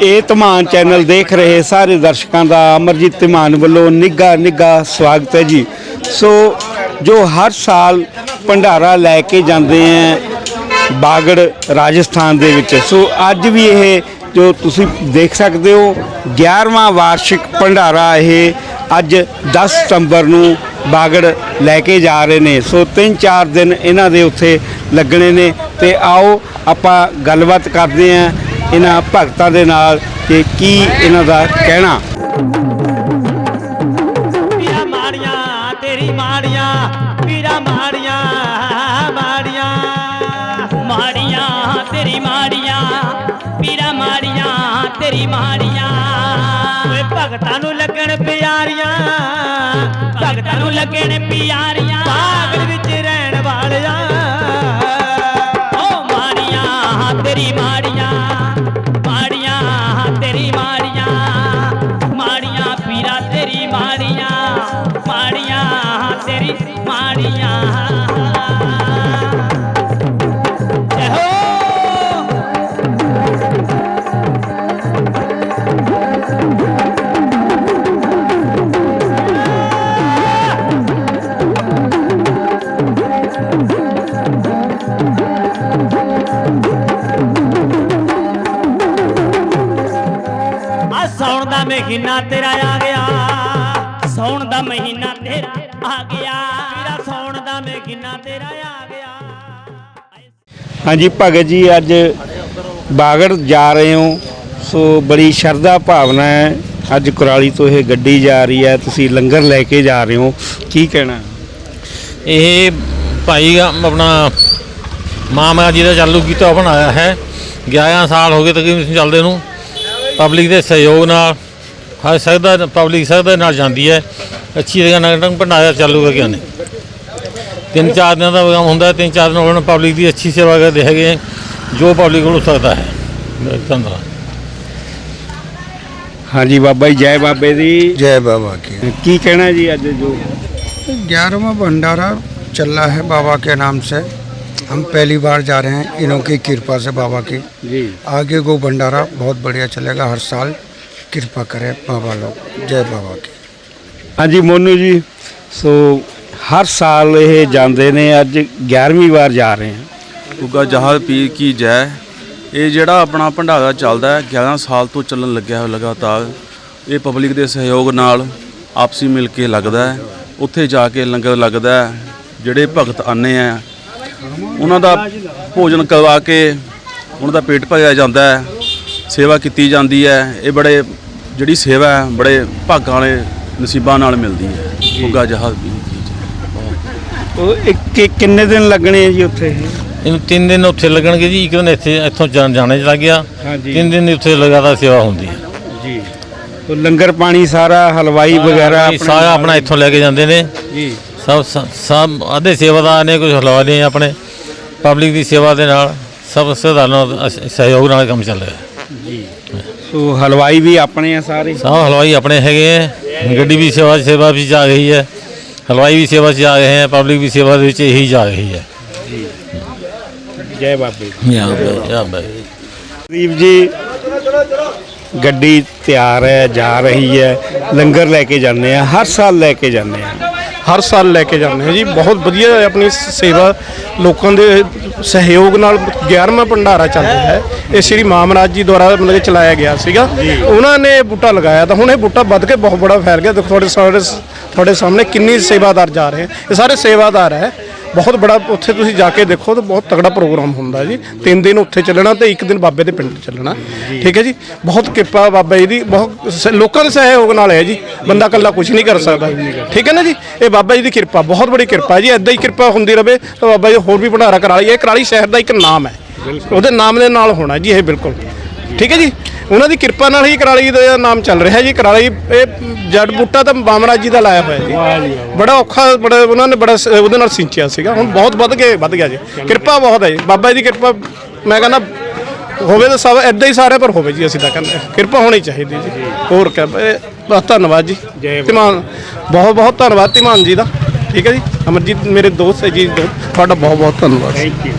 ਇਹ ਧਮਾਨ ਚੈਨਲ ਦੇਖ ਰਹੇ ਸਾਰੇ ਦਰਸ਼ਕਾਂ ਦਾ ਅਮਰਜੀਤ ਧਮਾਨ ਵੱਲੋਂ ਨਿੱਘਾ ਨਿੱਘਾ ਸਵਾਗਤ ਹੈ ਜੀ। ਸੋ ਜੋ ਹਰ ਸਾਲ ਭੰਡਾਰਾ ਲੈ ਕੇ ਜਾਂਦੇ ਹੈ ਬਾਗੜ ਰਾਜਸਥਾਨ ਦੇ ਵਿੱਚ, ਸੋ ਅੱਜ ਵੀ ਇਹ ਜੋ ਤੁਸੀਂ ਦੇਖ ਸਕਦੇ ਹੋ 11ਵਾਂ ਵਾਰਸ਼ਿਕ ਭੰਡਾਰਾ ਇਹ ਅੱਜ 10 ਸਤੰਬਰ ਨੂੰ ਬਾਗੜ ਲੈ ਕੇ ਜਾ ਰਹੇ ਨੇ। ਸੋ 3-4 ਦਿਨ ਇਹਨਾਂ ਦੇ ਉੱਥੇ ਲੱਗਣੇ ਨੇ। ਤੇ ਆਓ ਆਪਾਂ ਗੱਲਬਾਤ ਕਰਦੇ ਹਾਂ ਇਹਨਾਂ ਭਗਤਾਂ ਦੇ ਨਾਲ ਕਿ ਕੀ ਇਹਨਾਂ ਦਾ ਕਹਿਣਾ? ਪੀਰਾ ਮਾੜੀਆਂ, ਤੇਰੀ ਮਾੜੀਆਂ, ਪੀਰਾ ਮਾੜੀਆਂ ਮਾੜੀਆਂ। ਮਾੜੀਆਂ, ਤੇਰੀ ਮਾੜੀਆਂ, ਪੀਰਾ ਮਾੜੀਆਂ, ਤੇਰੀ ਮਾੜੀਆਂ। ਓਏ ਭਗਤਾਂ ਨੂੰ ਲੱਗਣ ਪਿਆਰੀਆਂ, ਭਗਤਾਂ ਨੂੰ ਲੱਗਣ ਪਿਆਰੀਆਂ। ਬਾਗੜ ਵਿੱਚ ਰਹਿਣ ਵਾਲਿਆਂ ਮਾੜੀਆਂ ਤੇਰੀ ਮਾੜੀਆਂ। ਜੈ ਹੋ ਦਾ ਮਹੀਨਾ ਤੇਰਾ ਆ ਗਿਆ। ਸੌਣ ਦਾ ਮਹੀਨਾ ਤੇਰਾ ਆ ਗਿਆ। ਵੀਰਾ ਸੌਣ ਦਾ ਮਹੀਨਾ ਤੇਰਾ ਆ ਗਿਆ। ਹਾਂਜੀ ਭਗਤ ਜੀ ਅੱਜ ਬਾਗੜ ਜਾ ਰਹੇ ਹੋ। ਸੋ ਬੜੀ ਸ਼ਰਧਾ ਭਾਵਨਾ ਹੈ। ਅੱਜ ਕੁਰਾਲੀ ਤੋਂ ਇਹ ਗੱਡੀ ਜਾ ਰਹੀ ਹੈ। ਤੁਸੀਂ ਲੰਗਰ ਲੈ ਕੇ ਜਾ ਰਹੇ ਹੋ। ਕੀ ਕਹਿਣਾ? ਇਹ ਭਾਈ ਆਪਣਾ ਮਾਮਾ ਜੀ ਦਾ ਚਾਲੂ ਕੀਤਾ ਬਣਾਇਆ ਹੈ। 11 ਸਾਲ ਹੋ ਗਏ ਤਕਰੀਬਨ ਚੱਲਦੇ ਨੂੰ। ਪਬਲਿਕ ਦੇ ਸਹਿਯੋਗ ਨਾਲ ਹਰ ਸਕਦਾ ਪਬਲਿਕ ਸਕਦਾ ਨਾਲ ਜਾਂਦੀ ਹੈ ਅੱਛੀ ਤਰ੍ਹਾਂ ਨਾਲ ਢੰਗ ਭੰਡਾਰਾ ਚਾਲੂ ਕਰਕੇ ਨੇ ਤਿੰਨ ਚਾਰ ਦਿਨਾਂ ਦਾ ਕੰਮ ਹੁੰਦਾ ਹੈ, ਤਿੰਨ ਚਾਰ ਦਿਨ ਉਹਨਾਂ ਪਬਲਿਕ ਦੀ ਅੱਛੀ ਸੇਵਾ ਕਰਦੇ ਹੈਗੇ ਹੈ, ਜੋ ਪਬਲਿਕ ਕੋਲ ਹੋ ਸਕਦਾ ਹੈ ਧੰਨਵਾਦ ਹਾਂਜੀ ਬਾਬਾ ਜੀ ਜੈ ਬਾਬੇ ਦੀ जय बाबा की ਕੀ ਕਹਿਣਾ ਜੀ ਅੱਜ ਜੋ ग्यारहवा भंडारा चल रहा है बाबा के नाम से हम पहली बार जा रहे हैं इन्हों की कृपा से बाबा की ਜੀ आगे को भंडारा बहुत बढ़िया चलेगा हर साल ਕਿਰਪਾ ਕਰੇ ਬਾਬਾ ਲੋਕ। ਜੈ ਬਾਬਾ ਕੀ। ਹਾਂਜੀ ਮੋਨੂ ਜੀ ਸੋ ਹਰ ਸਾਲ ਇਹ ਜਾਂਦੇ ਨੇ ਅੱਜ 11ਵੀਂ ਵਾਰ ਜਾ ਰਹੇ ਹਾਂ। ਉਗਾ ਜਹਾਲ ਪੀਰ ਕੀ ਜੈ। ਇਹ ਜਿਹੜਾ ਆਪਣਾ ਭੰਡਾਰਾ ਚੱਲਦਾ ਹੈ 11 ਸਾਲ ਤੋਂ ਚੱਲਣ ਲੱਗਿਆ ਹੋਇਆ ਲਗਾਤਾਰ ਇਹ ਪਬਲਿਕ ਦੇ ਸਹਿਯੋਗ ਨਾਲ ਆਪਸੀ ਮਿਲ ਕੇ ਲੱਗਦਾ ਹੈ। ਉੱਥੇ ਜਾ ਕੇ ਲੰਗਰ ਲੱਗਦਾ ਜਿਹੜੇ ਭਗਤ ਆਨੇ ਆ ਉਹਨਾਂ ਦਾ ਭੋਜਨ ਕਰਵਾ ਕੇ ਉਹਨਾਂ ਦਾ ਪੇਟ ਭਰਿਆ ਜਾਂਦਾ ਹੈ ਸੇਵਾ ਕੀਤੀ ਜਾਂਦੀ ਹੈ। ਇਹ ਬੜੇ ਜਿਹੜੀ ਸੇਵਾ ਹੈ ਬੜੇ ਭਾਗਾਂ ਵਾਲੇ ਨਸੀਬਾਂ ਨਾਲ ਮਿਲਦੀ ਹੈ। ਉਗਾ ਜਹਾਜ਼ ਜੈ ਉਹ ਇੱਕ ਕਿ- ਕਿੰਨੇ ਦਿਨ ਲੱਗਣੇ ਆ ਜੀ ਉੱਥੇ? ਇਹਨੂੰ ਤਿੰਨ ਦਿਨ ਉੱਥੇ ਲੱਗਣਗੇ ਜੀ ਇੱਕ ਦਿਨ ਇੱਥੇ ਇੱਥੋਂ ਜਾ- ਜਾਣੇ ਚ ਲੱਗ ਗਿਆ। ਹਾਂਜੀ। ਤਿੰਨ ਦਿਨ ਉੱਥੇ ਲਗਾਤਾਰ ਸੇਵਾ ਹੁੰਦੀ ਹੈ। ਜੀ। ਉਹ ਲੰਗਰ ਪਾਣੀ ਸਾਰਾ ਹਲਵਾਈ ਵਗੈਰਾ ਇਹ ਸਾਰਾ ਆਪਣਾ ਇੱਥੋਂ ਲੈ ਕੇ ਜਾਂਦੇ ਨੇ। ਜੀ। ਸਭ ਸ- ਸਭ ਆਧੇ ਸੇਵਾਦਾਰ ਨੇ ਕੁਝ ਹਲਵਾ ਨੇ ਆਪਣੇ। ਪਬਲਿਕ ਦੀ ਸੇਵਾ ਦੇ ਨਾਲ ਸਭ ਸਧਾਰਨ ਅਸ- ਸਹਿਯੋਗ ਨਾਲ ਕੰਮ ਚੱਲ ਰਿਹਾ ਹੈ। ਸੋ ਹਲਵਾਈ ਵੀ ਆਪਣੇ ਆ ਸਾਰੇ। ਸਭ ਹਲਵਾਈ ਆਪਣੇ ਹੈਗੇ ਹੈ ਗੱਡੀ ਵੀ ਸੇਵਾ ਸੇਵਾ ਵਿੱਚ ਜਾ ਰਹੀ ਹੈ। ਹਲਵਾਈ ਵੀ ਸੇਵਾ 'ਚ ਜਾ ਰਹੇ ਹੈ ਪਬਲਿਕ ਵੀ ਸੇਵਾ ਦੇ ਵਿੱਚ ਇਹੀ ਜਾ ਰਹੀ ਹੈ। ਜੈ ਬਾਬੇ। ਦੀ। ਯਾ ਬਾਈ ਯਾ ਬਾਈ ਦੀਪ ਜੀ ਗੱਡੀ ਤਿਆਰ ਹੈ ਜਾ ਰਹੀ ਹੈ। ਲੰਗਰ ਲੈ ਕੇ ਜਾਂਦੇ ਆ ਹਰ ਸਾਲ ਲੈ ਕੇ ਜਾਂਦੇ ਆ। ਹਰ ਸਾਲ ਲੈ ਕੇ ਜਾਂਦੇ ਹਾਂ ਜੀ। ਬਹੁਤ ਵਧੀਆ ਆਪਣੀ ਸੇਵਾ ਲੋਕਾਂ ਦੇ ਸਹਿਯੋਗ ਨਾਲ 11ਵਾਂ ਭੰਡਾਰਾ ਚੱਲ ਰਿਹਾ ਹੈ। ਇਹ ਸ੍ਰੀ ਮਾਮਰਾਜ ਜੀ ਦੁਆਰਾ ਮਤਲਬ ਕਿ ਚਲਾਇਆ ਗਿਆ ਸੀਗਾ। ਉਹਨਾਂ ਨੇ ਬੂਟਾ ਲਗਾਇਆ ਤਾਂ ਹੁਣ ਇਹ ਬੂਟਾ ਵੱਧ ਕੇ ਬਹੁਤ ਬੜਾ ਫੈਲ ਗਿਆ। ਦੇਖੋ ਤੁਹਾਡੇ ਸਾਰੇ ਤੁਹਾਡੇ ਸਾਹਮਣੇ ਕਿੰਨੀ ਸੇਵਾਦਾਰ ਜਾ ਰਹੇ ਹੈ। ਇਹ ਸਾਰੇ ਸੇਵਾਦਾਰ ਹੈ। ਬਹੁਤ ਬੜਾ ਉੱਥੇ ਤੁਸੀਂ ਜਾ ਕੇ ਦੇਖੋ ਤਾਂ ਬਹੁਤ ਤਗੜਾ ਪ੍ਰੋਗਰਾਮ ਹੁੰਦਾ ਜੀ। ਤਿੰਨ ਦਿਨ ਉੱਥੇ ਚੱਲਣਾ ਤੇ ਇੱਕ ਦਿਨ ਬਾਬੇ ਦੇ ਪਿੰਡ ਚੱਲਣਾ। ਠੀਕ ਹੈ ਜੀ? ਬਹੁਤ ਕਿਰਪਾ ਬਾਬਾ ਜੀ ਦੀ ਬਹੁਤ ਸ- ਲੋਕਾਂ ਦੇ ਸਹਿਯੋਗ ਨਾਲ ਹੈ ਜੀ। ਬੰਦਾ ਇਕੱਲਾ ਕੁਝ ਨਹੀਂ ਕਰ ਸਕਦਾ। ਠੀਕ ਹੈ ਨਾ ਜੀ? ਇਹ ਬਾਬਾ ਜੀ ਦੀ ਕਿਰਪਾ ਬਹੁਤ ਬੜੀ ਕਿਰਪਾ ਹੈ ਜੀ। ਐਦਾਂ ਹੀ ਕਿਰਪਾ ਹੁੰਦੀ ਰਵੇ ਤਾਂ ਬਾਬਾ ਜੀ ਹੋਰ ਵੀ ਭੰਡਾਰਾ ਕਰਾ ਲਈਏ। ਇਹ ਕਰਾਲੀ ਸ਼ਹਿਰ ਦਾ ਇੱਕ ਨਾਮ ਹੈ। ਉਹਦੇ ਨਾਮ ਦੇ ਨਾਲ ਹੋਣਾ ਜੀ ਇਹ ਬਿਲਕੁਲ। ਠੀਕ ਹੈ ਜੀ? ਉਹਨਾਂ ਦੀ ਕਿਰਪਾ ਨਾਲ ਹੀ ਕਰਾਲੀ ਦਾ ਨਾਮ ਚੱਲ ਰਿਹਾ ਜੀ ਕਰਾਲੀ ਇਹ ਜੜ ਬੂਟਾ ਤਾਂ ਬਾਮਰਾਜ ਜੀ ਦਾ ਲਾਇਆ ਹੋਇਆ ਜੀ। ਬੜਾ ਔਖਾ ਬੜਾ ਉਹਨਾਂ ਨੇ ਬੜਾ ਉਹਦੇ ਨਾਲ ਸਿੰਚਿਆ ਸੀਗਾ। ਹੁਣ ਬਹੁਤ ਵੱਧ ਕੇ ਵੱਧ ਗਿਆ ਜੀ। ਕਿਰਪਾ ਬਹੁਤ ਹੈ ਜੀ। ਬਾਬਾ ਜੀ ਦੀ ਕਿਰਪਾ ਮੈਂ ਕਹਿੰਦਾ ਹੋਵੇ ਤਾਂ ਸਭ ਐਦਾਂ ਹੀ ਸਾਰੇ ਪਰ ਹੋਵੇ ਜੀ ਅਸੀਂ ਤਾਂ ਕਹਿੰਦੇ। ਕਿਰਪਾ ਹੋਣੀ ਚਾਹੀਦੀ ਜੀ। ਹੋਰ ਕਿਆ ਬਸ ਧੰਨਵਾਦ ਜੀ। ਧੀਮਾਨ ਬਹੁਤ ਬਹੁਤ ਧੰਨਵਾਦ ਧੀਮਾਨ ਜੀ ਦਾ। ਠੀਕ ਹੈ ਜੀ? ਅਮਰਜੀਤ ਮੇਰੇ ਦੋਸਤ ਹੈ ਜੀ ਤੁਹਾਡਾ ਬਹੁਤ ਬਹੁਤ ਧੰਨਵਾਦ। Thank you